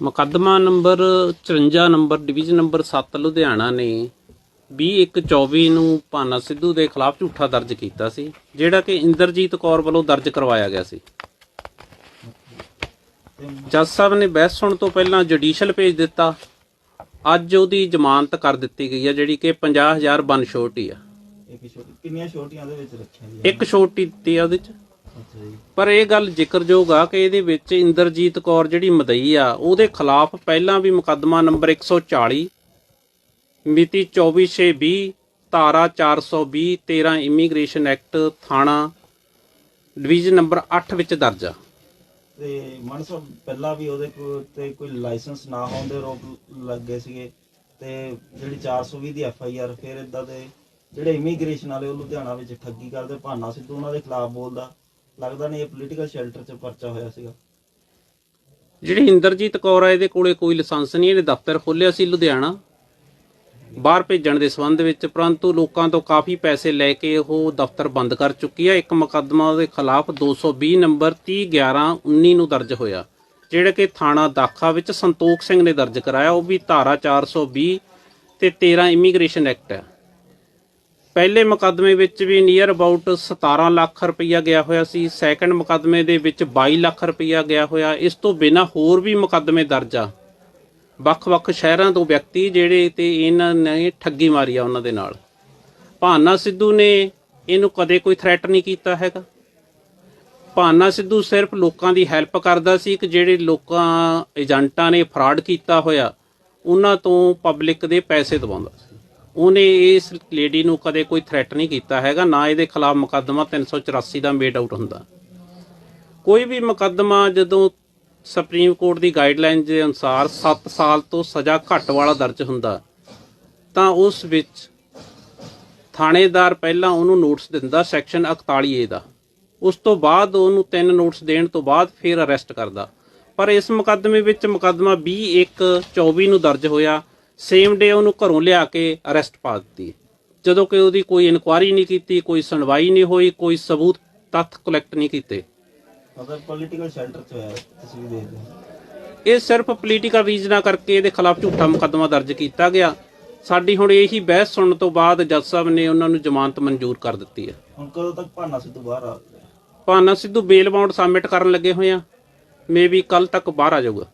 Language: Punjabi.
ਮੁਕੱਦਮਾ number 54 number division number 7 Ludhiana ਨੇ 2124 ਨੂੰ ਭਾਨਾ ਸਿੱਧੂ ਦੇ ਖਿਲਾਫ ਝੂਠਾ ਦਰਜ ਕੀਤਾ ਸੀ ਜਿਹੜਾ ਕਿ ਇੰਦਰਜੀਤ ਕੌਰ ਵੱਲੋਂ ਦਰਜ ਕਰਵਾਇਆ ਗਿਆ ਸੀ। ਜੱਜ ਸਾਹਿਬ ਨੇ ਬਹਿਸ ਸੁਣਨ ਤੋਂ ਪਹਿਲਾਂ ਜੁਡੀਸ਼ੀਅਲ ਭੇਜ ਦਿੱਤਾ। ਅੱਜ ਉਹਦੀ ਜ਼ਮਾਨਤ ਕਰ ਦਿੱਤੀ ਗਈ ਹੈ ਜਿਹੜੀ ਕਿ 50000 ਬਨ ਛੋਟੀ ਆ। ਇੱਕ ਛੋਟੀ ਕਿੰਨੀਆਂ ਛੋਟੀਆਂ ਦੇ ਵਿੱਚ ਰੱਖੀਆਂ ਜੀ ਇੱਕ ਛੋਟੀ ਦਿੱਤੀ ਆ ਉਹਦੇ ਚ। ਅੱਛਾ ਜੀ ਪਰ ਇਹ ਗੱਲ ਜ਼ਿਕਰਯੋਗ ਆ ਕਿ ਇਹਦੇ ਵਿੱਚ ਇੰਦਰਜੀਤ ਕੌਰ ਜਿਹੜੀ ਮਦਈ ਆ, ਉਹਦੇ ਖਿਲਾਫ ਪਹਿਲਾਂ ਵੀ ਮੁਕੱਦਮਾ ਨੰਬਰ 140 ਮਿਤੀ 24/20 ਧਾਰਾ 420 13 ਇਮੀਗ੍ਰੇਸ਼ਨ ਐਕਟ, ਥਾਣਾ ਡਿਵੀਜ਼ਨ ਨੰਬਰ 8 ਵਿੱਚ ਦਰਜ ਆ। ਤੇ ਮਨ ਸਾਹਿਬ, ਪਹਿਲਾਂ ਵੀ ਉਹਦੇ ਕੋ ਤੇ ਕੋਈ ਲਾਇਸੈਂਸ ਨਾ ਹੋਣ ਦੇ ਰੋਪ ਲੱਗੇ ਸੀਗੇ ਤੇ ਜਿਹੜੀ 420 ਦੀ ਐਫ ਆਈ ਆਰ ਫਿਰ ਇਦਾਂ ਦੇ ਜਿਹੜੇ ਇਮੀਗ੍ਰੇਸ਼ਨ ਵਾਲੇ ਉਹ ਲੁਧਿਆਣਾ ਵਿੱਚ ਠੱਗੀ ਕਰਦੇ, ਭਾਨਾ ਸਿੱਧੂ ਉਹਨਾਂ ਦੇ ਖਿਲਾਫ ਬੋਲਦਾ। ਲੱਗਦਾ ਨਹੀਂ ਇਹ ਪੋਲੀਟੀਕਲ ਸ਼ੈਲਟਰ 'ਚ ਪਰਚਾ ਹੋਇਆ ਸੀਗਾ। ਜਿਹੜੀ ਇੰਦਰਜੀਤ ਕੌਰ ਆ, ਇਹਦੇ ਕੋਲੇ ਕੋਈ ਲਾਇਸੈਂਸ ਨਹੀਂ, ਇਹਨੇ ਦਫ਼ਤਰ ਖੋਲ੍ਹਿਆ ਸੀ ਲੁਧਿਆਣਾ। ਬਾਹਰ ਭੇਜਣ ਦੇ ਸੰਬੰਧ ਵਿੱਚ, ਪਰੰਤੂ ਲੋਕਾਂ ਤੋਂ ਕਾਫੀ ਪੈਸੇ ਲੈ ਕੇ ਉਹ ਦਫ਼ਤਰ ਬੰਦ ਕਰ ਚੁੱਕੀ ਆ। ਇੱਕ ਮੁਕੱਦਮਾ ਉਹਦੇ ਖਿਲਾਫ 220 ਨੰਬਰ 301119 ਨੂੰ ਦਰਜ ਹੋਇਆ, ਜਿਹੜਾ ਕਿ ਥਾਣਾ ਦਾਖਾ ਵਿੱਚ ਸੰਤੋਖ ਸਿੰਘ ਨੇ ਦਰਜ ਕਰਾਇਆ। ਉਹ ਵੀ ਧਾਰਾ 420 ਤੇ 13 ਇਮੀਗ੍ਰੇਸ਼ਨ ਐਕਟ ਹੈ। ਪਹਿਲੇ ਮੁਕੱਦਮੇ ਵਿੱਚ ਵੀ ਨੀਅਰ ਅਬਾਊਟ 17 ਲੱਖ ਰੁਪਈਆ ਗਿਆ ਹੋਇਆ ਸੀ। ਸੈਕੰਡ ਮੁਕੱਦਮੇ ਦੇ ਵਿੱਚ 22 ਲੱਖ ਰੁਪਈਆ ਗਿਆ ਹੋਇਆ। ਇਸ ਤੋਂ ਬਿਨਾ ਹੋਰ ਵੀ ਮੁਕੱਦਮੇ ਦਰਜ ਆ। ਵੱਖ-ਵੱਖ ਸ਼ਹਿਰਾਂ ਤੋਂ ਵਿਅਕਤੀ ਜਿਹੜੇ ਤੇ ਇਹਨਾਂ ਨੇ ਠੱਗੀ ਮਾਰੀ ਆ ਉਹਨਾਂ ਦੇ ਨਾਲ। ਭਾਨਾ ਸਿੱਧੂ ਨੇ ਇਹਨੂੰ ਕਦੇ ਕੋਈ ਥ੍ਰੈਟ ਨਹੀਂ ਕੀਤਾ ਹੈਗਾ। ਭਾਨਾ ਸਿੱਧੂ ਸਿਰਫ ਲੋਕਾਂ ਦੀ ਹੈਲਪ ਕਰਦਾ ਸੀ ਕਿ ਜਿਹੜੇ ਲੋਕਾਂ, ਏਜੰਟਾਂ ਨੇ ਫਰਾਡ ਕੀਤਾ ਹੋਇਆ, ਉਹਨਾਂ ਤੋਂ ਪਬਲਿਕ ਦੇ ਪੈਸੇ ਦਵਾਉਂਦਾ ਸੀ। ਉਹਨੇ ਇਸ ਲੇਡੀ ਨੂੰ ਕਦੇ ਕੋਈ ਥ੍ਰੈਟ ਨਹੀਂ ਕੀਤਾ ਹੈਗਾ, ਨਾ ਇਹਦੇ ਖਿਲਾਫ ਮੁਕੱਦਮਾ 384 ਦਾ ਮੇਡ ਆਊਟ ਹੁੰਦਾ। ਕੋਈ ਵੀ ਮੁਕੱਦਮਾ ਜਦੋਂ ਸੁਪਰੀਮ ਕੋਰਟ ਦੀ ਗਾਈਡਲਾਈਨ ਦੇ ਅਨੁਸਾਰ 7 ਸਾਲ ਤੋਂ ਸਜ਼ਾ ਘੱਟ ਵਾਲਾ ਦਰਜ ਹੁੰਦਾ, ਤਾਂ ਉਸ ਵਿੱਚ ਥਾਣੇਦਾਰ ਪਹਿਲਾਂ ਉਹਨੂੰ ਨੋਟਿਸ ਦਿੰਦਾ ਸੈਕਸ਼ਨ 41 ਏ ਦਾ। ਉਸ ਤੋਂ ਬਾਅਦ ਉਹਨੂੰ ਤਿੰਨ ਨੋਟਿਸ ਦੇਣ ਤੋਂ ਬਾਅਦ ਫਿਰ ਅਰੈਸਟ ਕਰਦਾ। ਪਰ ਇਸ ਮੁਕੱਦਮੇ ਵਿੱਚ ਮੁਕੱਦਮਾ 2124 ਨੂੰ ਦਰਜ ਹੋਇਆ ਸੇਮ ਡੇ ਉਹਨੂੰ ਘਰੋਂ ਲਿਆ ਕੇ ਅਰੈਸਟ ਪਾ ਦਿੱਤੀ। ਜਦੋਂ ਕਿ ਉਹਦੀ ਕੋਈ ਇਨਕੁਆਇਰੀ ਨਹੀਂ ਕੀਤੀ ਕੋਈ ਸੁਣਵਾਈ ਨਹੀਂ ਹੋਈ ਕੋਈ ਸਬੂਤ ਤੱਥ ਕਲੈਕਟ ਨਹੀਂ ਕੀਤੇ। ਮਤਲਬ ਪੋਲੀਟੀਕਲ ਸ਼ੈਲਟਰ 'ਚ ਹੋਇਆ ਤੁਸੀਂ ਹੋ। ਇਹ ਸਿਰਫ ਪੋਲੀਟੀਕਲ ਰੀਜ਼ਨਾਂ ਕਰਕੇ ਇਹਦੇ ਖਿਲਾਫ ਝੂਠਾ ਮੁਕੱਦਮਾ ਦਰਜ ਕੀਤਾ ਗਿਆ। ਸਾਡੀ ਹੁਣ ਇਹੀ ਬਹਿਸ ਸੁਣਨ ਤੋਂ ਬਾਅਦ ਜੱਜ ਸਾਹਿਬ ਨੇ ਉਹਨਾਂ ਨੂੰ ਜ਼ਮਾਨਤ ਮਨਜ਼ੂਰ ਕਰ ਦਿੱਤੀ ਹੈ। ਹੁਣ ਕਦੋਂ ਤੱਕ ਭਾਨਾ ਸਿੱਧੂ ਬਾਹਰ ਆ? Bhana Sidhu bail bound submit ਕਰਨ ਲੱਗੇ ਹੋਏ ਆ। ਮੇਬੀ ਕੱਲ ਤੱਕ ਬਾਹਰ ਆ ਜਾਊਗਾ।